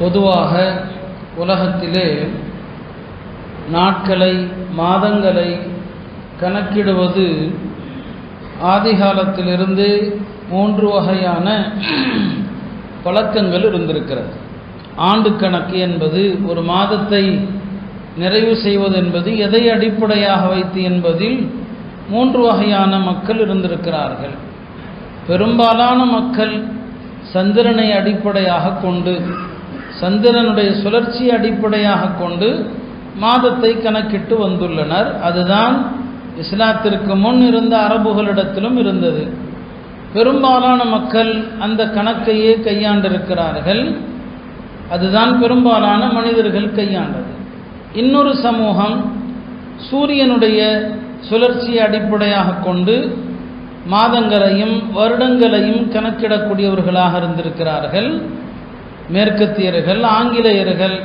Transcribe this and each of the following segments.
பொதுவாக உலகத்திலே நாட்களை மாதங்களை கணக்கிடுவது ஆதிகாலத்திலிருந்து மூன்று வகையான பழக்கங்கள் இருந்திருக்கிறது. ஆண்டு கணக்கு என்பது ஒரு மாதத்தை நிறைவு செய்வது என்பது எதை அடிப்படையாக வைத்து என்பதில் மூன்று வகையான மக்கள் இருந்திருக்கிறார்கள். பெரும்பாலான மக்கள் சந்திரனை அடிப்படையாக கொண்டு சந்திரனுடைய சுழற்சி அடிப்படையாக கொண்டு மாதத்தை கணக்கிட்டு வந்துள்ளனர். அதுதான் இஸ்லாத்திற்கு முன் இருந்த அரபுகளிடத்திலும் இருந்தது. பெரும்பாலான மக்கள் அந்த கணக்கையே கையாண்டிருக்கிறார்கள். அதுதான் பெரும்பாலான மனிதர்கள் கையாண்டது. இன்னொரு சமூகம் சூரியனுடைய சுழற்சியை அடிப்படையாக கொண்டு மாதங்களையும் வருடங்களையும் கணக்கிடக்கூடியவர்களாக இருந்திருக்கிறார்கள். மேற்கத்தியர்கள் ஆங்கிலேயர்கள்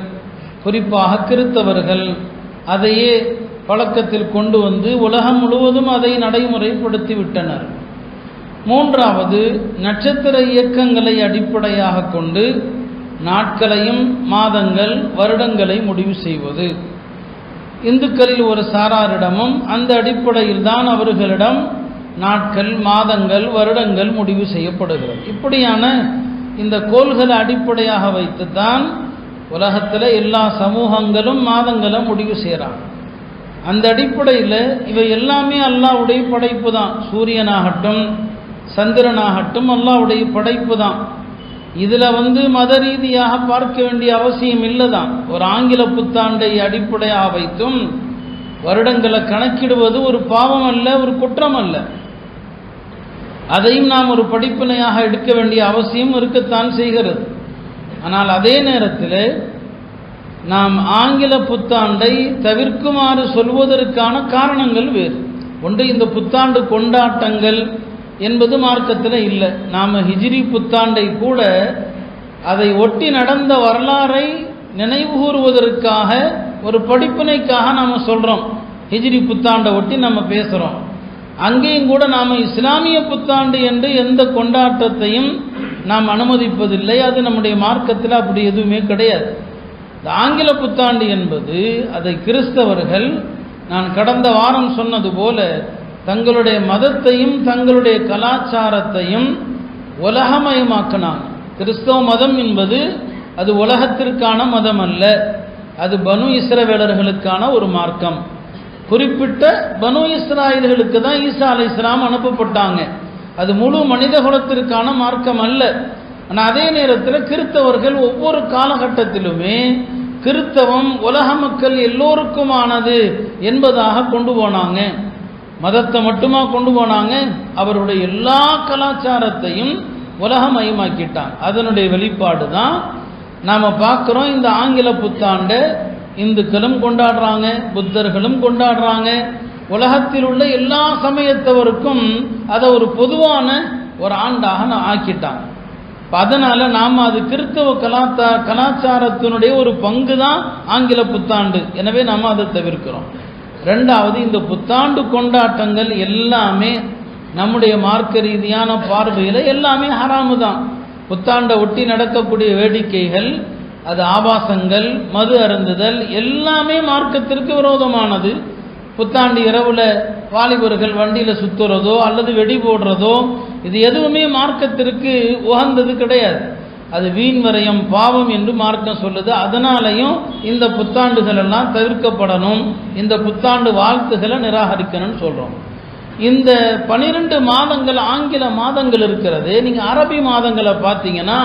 குறிப்பாக கிறித்தவர்கள் அதையே பழக்கத்தில் கொண்டு வந்து உலகம் முழுவதும் அதை நடைமுறைப்படுத்தி விட்டனர் மூன்றாவது நட்சத்திர இயக்கங்களை அடிப்படையாக கொண்டு நாட்களையும் மாதங்கள் வருடங்களை முடிவு செய்வது. இந்துக்களில் ஒரு சாராரிடமும் அந்த அடிப்படையில் தான் அவர்களிடம் நாட்கள் மாதங்கள் வருடங்கள் முடிவு செய்யப்படுகிறது. இப்படியான இந்த கோள்களை அடிப்படையாக வைத்து தான் உலகத்தில் எல்லா சமூகங்களும் மாதங்களும் முடிவு செய்கிறாங்க. அந்த அடிப்படையில் இவை எல்லாமே அல்லாவுடைய படைப்பு தான். சூரியனாகட்டும் சந்திரனாகட்டும் அல்லாவுடைய படைப்பு தான். இதில் வந்து மத ரீதியாக பார்க்க வேண்டிய அவசியம் இல்லை தான் ஒரு ஆங்கில புத்தாண்டை அடிப்படையாக வைத்தும் வருடங்களை கணக்கிடுவது ஒரு பாவம் அல்ல ஒரு குற்றம் அல்ல. அதையும் நாம் ஒரு படிப்பினையாக எடுக்க வேண்டிய அவசியம் இருக்கத்தான் செய்கிறது. ஆனால் அதே நேரத்தில் நாம் ஆங்கில புத்தாண்டை தவிர்க்குமாறு சொல்வதற்கான காரணங்கள் வேறு. ஒன்று இந்த புத்தாண்டு கொண்டாட்டங்கள் என்பது மார்க்கத்தில் இல்லை. நாம் ஹிஜ்ரி புத்தாண்டை கூட அதை ஒட்டி நடந்த வரலாறை நினைவுகூறுவதற்காக ஒரு படிப்பினைக்காக நாம் சொல்கிறோம் ஹிஜ்ரி புத்தாண்டை ஒட்டி நம்ம பேசுகிறோம் அங்கேயும் கூட நாம் இஸ்லாமிய புத்தாண்டு என்று எந்த கொண்டாட்டத்தையும் நாம் அனுமதிப்பதில்லை. அது நம்முடைய மார்க்கத்தில் அப்படி எதுவுமே கிடையாது. இந்த ஆங்கில புத்தாண்டு என்பது அதை கிறிஸ்தவர்கள் நான் கடந்த வாரம் சொன்னது போல தங்களுடைய மதத்தையும் தங்களுடைய கலாச்சாரத்தையும் உலகமயமாக்கினாங்க. கிறிஸ்தவ மதம் என்பது அது உலகத்திற்கான மதம் அல்ல அது பனு இஸ்ரவேலர்களுக்கான ஒரு மார்க்கம். குறிப்பிட்ட பனு இஸ்ராயல்களுக்கு தான் ஈசா அலை இஸ்லாம் அனுப்பப்பட்டாங்க. அது முழு மனித குலத்திற்கான மார்க்கம் அல்ல. ஆனால் அதே நேரத்தில் கிறித்தவர்கள் ஒவ்வொரு காலகட்டத்திலுமே கிறித்தவம் உலக மக்கள் எல்லோருக்குமானது என்பதாக கொண்டு போனாங்க. மதத்தை மட்டுமா கொண்டு போனாங்க? அவருடைய எல்லா கலாச்சாரத்தையும் உலகமயமாக்கிட்டாங்க அதனுடைய வெளிப்பாடு தான் நாம் பார்க்குறோம் இந்த ஆங்கில புத்தாண்டு இந்துக்களும் கொண்டாடுறாங்க புத்தர்களும் கொண்டாடுறாங்க. உலகத்தில் உள்ள எல்லா சமயத்தவருக்கும் அதை ஒரு பொதுவான ஒரு ஆண்டாக நான் ஆக்கிட்டாங்க அதனால் நாம் அது கிறிஸ்தவ கலாத்தா கலாச்சாரத்தினுடைய ஒரு பங்கு தான் ஆங்கில புத்தாண்டு. எனவே நாம் அதை தவிர்க்கிறோம். ரெண்டாவது இந்த புத்தாண்டு கொண்டாட்டங்கள் எல்லாமே நம்முடைய மார்க்க ரீதியான பார்வையில் எல்லாமே ஹராமு தான் புத்தாண்டை ஒட்டி நடக்கக்கூடிய வேடிக்கைகள் அது ஆபாசங்கள் மது அருந்துதல் எல்லாமே மார்க்கத்திற்கு விரோதமானது. புத்தாண்டு இரவில் வாலிபர்கள் வண்டியில் சுற்றுறதோ அல்லது வெடி போடுறதோ இது எதுவுமே மார்க்கத்திற்கு உகந்தது கிடையாது. அது வீண் வரையம் பாவம் என்று மார்க்கம் சொல்லுது. அதனாலையும் இந்த புத்தாண்டுகள் எல்லாம் தவிர்க்கப்படணும். இந்த புத்தாண்டு வாழ்த்துகளை நிராகரிக்கணும்னு சொல்கிறோம் இந்த பனிரெண்டு மாதங்கள் ஆங்கில மாதங்கள் இருக்கிறது. நீங்கள் அரபி மாதங்களை பார்த்தீங்கன்னா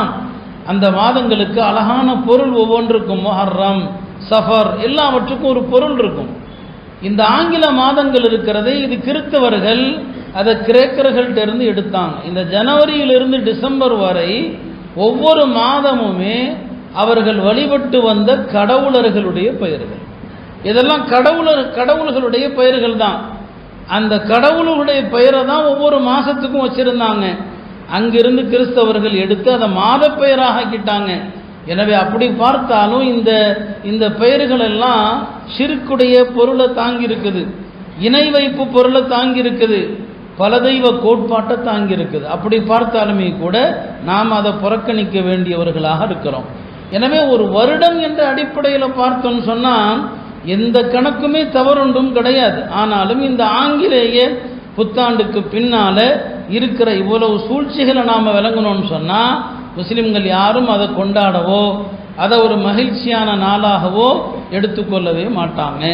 அந்த மாதங்களுக்கு அழகான பொருள் ஒவ்வொன்றுக்கும் மொஹர்ரம் சஃபர் எல்லாவற்றுக்கும் ஒரு பொருள் இருக்கும். இந்த ஆங்கில மாதங்கள் இருக்கிறது இது கிறித்தவர்கள் அதை கிரேக்கர்கள்ட்ட இருந்து எடுத்தாங்க. இந்த ஜனவரியிலிருந்து டிசம்பர் வரை ஒவ்வொரு மாதமுமே அவர்கள் வழிபட்டு வந்த கடவுளர்களுடைய பெயர்கள். இதெல்லாம் கடவுளர் கடவுள்களுடைய பெயர்கள் தான். அந்த கடவுளுடைய பெயரை தான் ஒவ்வொரு மாதத்துக்கும் வச்சுருந்தாங்க. அங்கிருந்து கிறிஸ்தவர்கள் எடுத்து அதை மாத பெயராக ஆக்கிட்டாங்க எனவே அப்படி பார்த்தாலும் இந்த இந்த பெயர்கள் எல்லாம் சிறுக்குடைய பொருளை தாங்கி இருக்குது இணை வைப்பு பொருளை தாங்கி இருக்குது பல தெய்வ கோட்பாட்டை தாங்கி இருக்குது அப்படி பார்த்தாலுமே கூட நாம் அதை புறக்கணிக்க வேண்டியவர்களாக இருக்கிறோம். எனவே ஒரு வருடம் என்ற அடிப்படையில் பார்த்தோம்னு சொன்னால் எந்த கணக்குமே தவறுண்டும் கிடையாது. ஆனாலும் இந்த ஆங்கிலேய புத்தாண்டுக்கு பின்னால இருக்கிற இவ்வளவு சூழ்ச்சிகளை நாம் விளங்கணும்னு சொன்னால் முஸ்லீம்கள் யாரும் அதை கொண்டாடவோ அதை ஒரு மகிழ்ச்சியான நாளாகவோ எடுத்துக்கொள்ளவே மாட்டாங்க.